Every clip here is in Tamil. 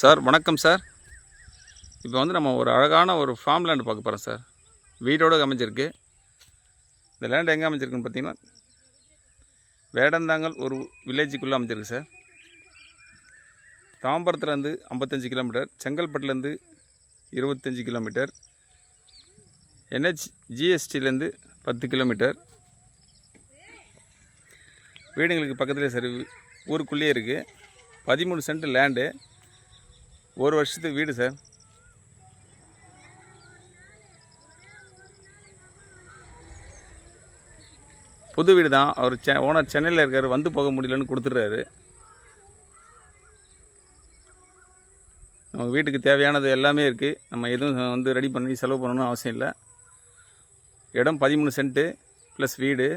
சார் வணக்கம் சார். இப்போ வந்து நம்ம ஒரு அழகான ஒரு ஃபார்ம் லேண்டு பார்க்க போகிறோம் சார். வீடோடு அமைஞ்சிருக்கு. இந்த லேண்டு எங்கே அமைஞ்சிருக்குன்னு பார்த்தீங்கன்னா வேடந்தாங்கல் ஒரு வில்லேஜுக்குள்ளே அமைஞ்சிருக்கு சார். தாம்பரத்துலேருந்து ஐம்பத்தஞ்சு கிலோமீட்டர் செங்கல்பட்டுலேருந்து இருபத்தஞ்சி கிலோமீட்டர் என்ஹெச் ஜிஎஸ்டிலேருந்து பத்து கிலோமீட்டர். வீடுங்களுக்கு பக்கத்துலேயே சார் ஊருக்குள்ளேயே இருக்குது பதிமூணு சென்ட் லேண்டு ஒரு வருஷத்துக்கு வீடு சார். புது வீடு தான். அவர் செ ஓனர் சென்னையில் இருக்கார். வந்து போக முடியலன்னு கொடுத்துட்றாரு. நம்ம வீட்டுக்கு தேவையானது எல்லாமே இருக்குது நம்ம எதுவும் வந்து ரெடி பண்ணி செலவு பண்ணணும்னு அவசியம் இல்லை. இடம் பதிமூணு சென்ட்டு ப்ளஸ் வீடு.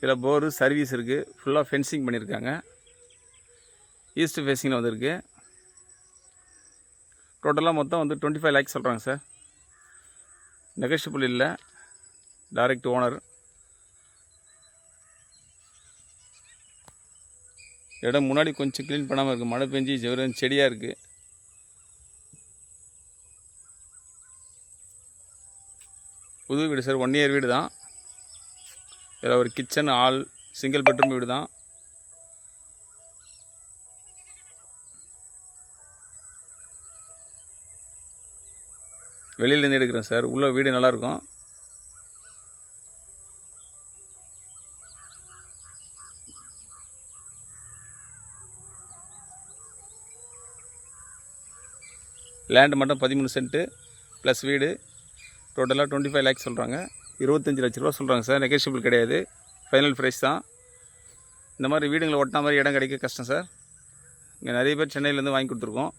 இதில் போரு சர்வீஸ் இருக்குது ஃபுல்லாக ஃபென்சிங் பண்ணியிருக்காங்க ஈஸ்ட் ஃபேஸிங்கில் வந்திருக்கு. டோட்டலாக மொத்தம் வந்து டுவெண்ட்டி ஃபைவ் லேக்ஸ் சொல்கிறாங்க சார் நெகஷியபிள் இல்லை. டைரக்ட் ஓனர் இடம் முன்னாடி கொஞ்சம் க்ளீன் பண்ணாமல் இருக்குது மழை பெஞ்சு ஜெவரம் செடியாக இருக்குது புது வீடு சார் ஒன் இயர் வீடு தான் இதில் ஒரு கிச்சன் ஆல் சிங்கிள் பெட்ரூம் வீடு தான் வெளியிலேருந்து எடுக்கிறேன் சார். உள்ளே வீடு நல்லாயிருக்கும். லேண்டு மட்டும் பதிமூணு சென்ட்டு ப்ளஸ் வீடு. டோட்டலாக டுவெண்ட்டி ஃபைவ் லேக்ஸ் சொல்கிறாங்க இருபத்தஞ்சி லட்ச ரூபா சொல்கிறாங்க சார். நெகோஷியபிள் கிடையாது. ஃபைனல் ப்ரைஸ் தான். இந்த மாதிரி வீடுங்களை ஒட்டின மாதிரி இடம் கிடைக்க கஷ்டம் சார். இங்கே நிறைய பேர் சென்னையிலேருந்து வாங்கி கொடுத்துருக்கோம்.